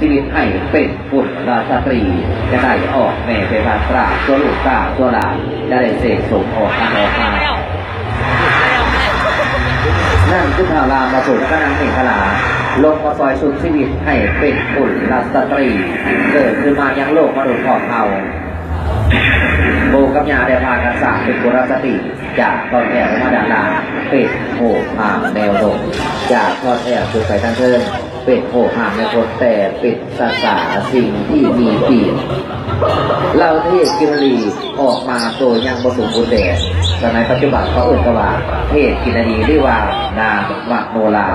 ชีวิตให้เป็นบุตรราชตรีจะได้ออกแม่ไปพาตราตัวลูกตาตัวหลานจะได้เสกสมออกมางออกมานั่นคือข่ารามมาสู่กนางเอกลาลงมาซอยสุดชีวิตให้เป็นบุตรราชตรี เกิดขึ้นมายังโลกมนุษย์ของเราโบกับยาได้พากันสาเป็นกุรสติจากตอนแอบมาดาราเป็ดโหผ่าแนวโดจากทอดแอบสุดไปทั้งเทิน เป็ดโหผ่ามในคนแต่เป็ดสาสาสิ่งที่มีปีกเราเทศกินรีออกมาโดยยังบสมบูรณ์แดดสมัยปัจจุบันเขาเอ่ยกว่าเทศกินรีหรือว่านามวักโนลา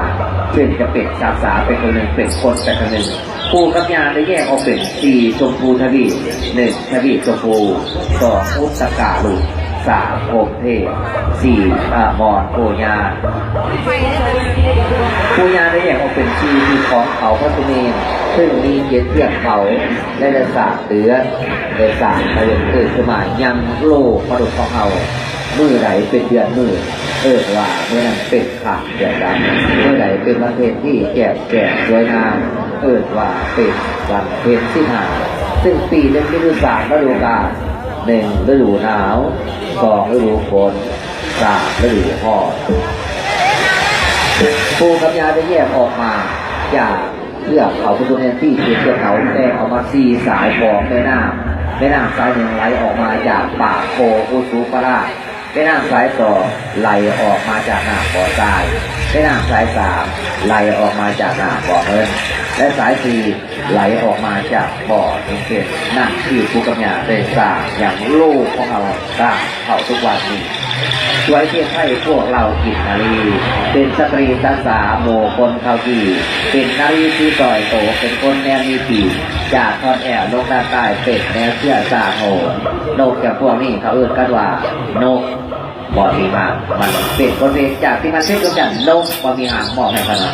ซึ่งจะเป็ดสาสาเป็นคนหนึ่งเป็นคนแต่คนหนึ่งปูกับยาได้แยกออกเป็นสี่ชมพูทวีหนึ่งทวีชมพูสองอุตกาลุสามโอมเทพสี่อ่ามอนโกยาปูยาได้แยก เป็นชีที่ของเขาพระสุเมนซึ่งมีเกียเทียบเขาได้ได้สามเดือนได้สามเดือนเกิดขึ้นมายังโลกมนุษย์ของเขามือไหนเป็นเดือนมือเออว่าเมื่อนั้นเป็นขาดเดือนดำเมื่อไหนเป็นประเทศที่แก่แก่สวยงามเอิดว่าเป็นวันเพ็ญที่หาซึ่งปีหนึงมีฤดูสามฤดูกาลหนึ่งฤดูหนาวสองฤดูฝนสามฤดูพอ ปูกับยาได้แยกออกมาจากเลือกเขาพุทธเนที่เขียนเชือกเขาแบ่ออกมาสี่สายของแม่น้ำแม่น้ำสายหนึ่งไหลออกมาจากปากโพอุสุปราชแม่น้ำสายสองไหลออกมาจากหน้าบ่อทรายแม่น้ำสายสามไหลออกมาจากหน้าบ่อเงินและสายสี่ไหลออกมาจากบ่อนิเกตนั่นคือภูกัญญาเตสร้างอย่างลูกของเราสร้างเขาทุกวันนี้ ช่วยเพียงให้พวกเรากินนารีเป็นสตรีสาสาโมคนเขาดีเป็นนารีที่ต่อยโตเป็นคนแนวมีปีจากทอนแอวลงด้านใต้เป็ดแนวเชื่อสาโหนกจากพวกนี้เขาเอื่นกันว่านกบอมีมากมันเป็นคนเองจากที่มันเช็ดกันนกบอมีหางมองให้ขนาด